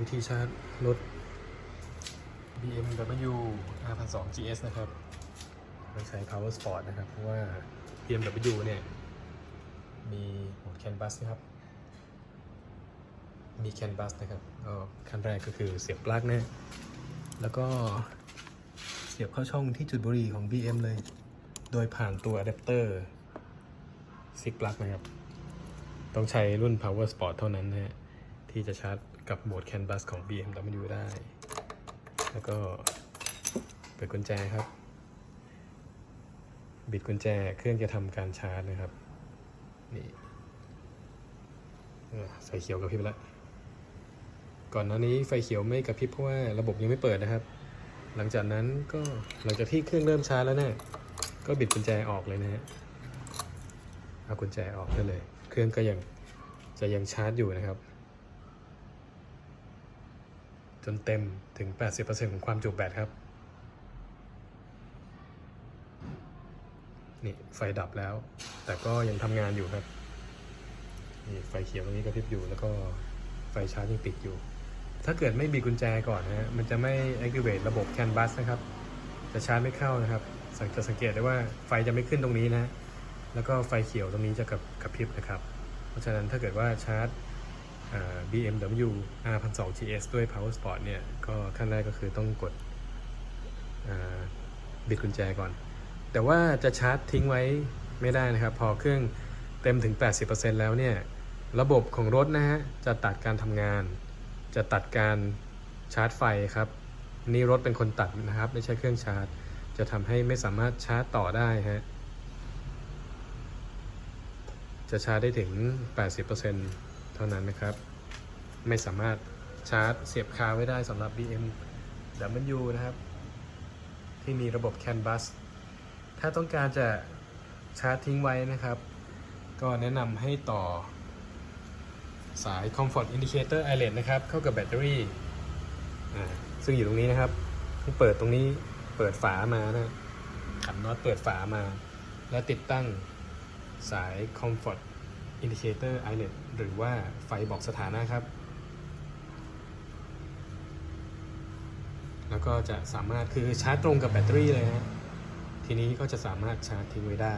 วิธีชาร์จรถ BMW R1002 GS นะครับต้องใช้ Power Sport นะครับ เพราะว่า BMW เนี่ย มีโหมด CAN bus นะครับ มี CAN bus นะครับก็ขั้นแรกก็คือเสียบปลั๊กนะ แล้วก็เสียบเข้าช่องที่จุดบุหรี่ของ BM เลย โดยผ่านตัวอะแดปเตอร์ซิกปลั๊กนะครับ ต้องใช้รุ่น Power Sport เท่านั้นนะฮะ ที่จะชาร์จกับโหมด CAN bus ของ BMW ได้ แล้วก็เปิดกุญแจครับ บิดกุญแจเครื่องจะทำการชาร์จนะครับ นี่เออไฟเขียวกับพริบแล้ว ก่อนหน้านี้ไฟเขียวไม่กระพริบเพราะว่าระบบยังไม่เปิดนะครับ หลังจากนั้นก็หลังจากที่เครื่องเริ่มชาร์จแล้วเนี่ยก็บิดกุญแจออกเลยนะฮะ เอากุญแจออกได้เลย เครื่องก็ยังจะยังชาร์จอยู่นะครับ นเต็มถึง 80%ของความจุแบตครับ นี่ไฟดับแล้ว แต่ก็ยังทำงานอยู่ครับ นี่ไฟเขียวตรงนี้กระพริบอยู่แล้วก็ไฟชาร์จยังติดอยู่ ถ้าเกิดไม่บีบกุญแจก่อนนะฮะ มันจะไม่ activate ระบบ CAN bus นะครับ จะชาร์จไม่เข้านะครับ จะสังเกตได้ว่าไฟจะไม่ขึ้นตรงนี้นะ แล้วก็ไฟเขียวตรงนี้จะกับกระพริบนะครับ เพราะฉะนั้นถ้าเกิดว่าชาร์จ BMW R1002 GS ด้วย Power Sport เนี่ย ก็ขั้นแรกก็คือต้องกดบิดกุญแจก่อน แต่ว่าจะชาร์จทิ้งไว้ไม่ได้นะครับ พอเครื่องเต็มถึง 80%แล้วเนี่ย ระบบของรถนะฮะ จะตัดการทำงาน จะตัดการชาร์จไฟครับ นี่รถเป็นคนตัดนะครับ ไม่ใช่เครื่องชาร์จ จะทำให้ไม่สามารถชาร์จต่อได้ฮะ จะชาร์จได้ถึง 80% เท่านั้นนะครับ ไม่สามารถชาร์จเสียบคาไว้ได้สำหรับ BM W นะครับ ที่มีระบบ CAN bus ถ้าต้องการจะชาร์จทิ้งไว้นะครับ ก็แนะนำให้ต่อสาย Comfort Indicator Eyelet นะครับ เข้ากับแบตเตอรี่ ซึ่งอยู่ตรงนี้นะครับต้อเปิดตรงนี้เปิดฝามานะขันน็อตเปิดฝามา แล้วติดตั้งสาย Comfort Indicator INET หรือว่าไฟบอกสถานะครับ แล้วก็จะสามารถคือชาร์จตรงกับแบตเตอรี่เลยนะทีนี้ก็จะสามารถชาร์จทิ้งไว้ได้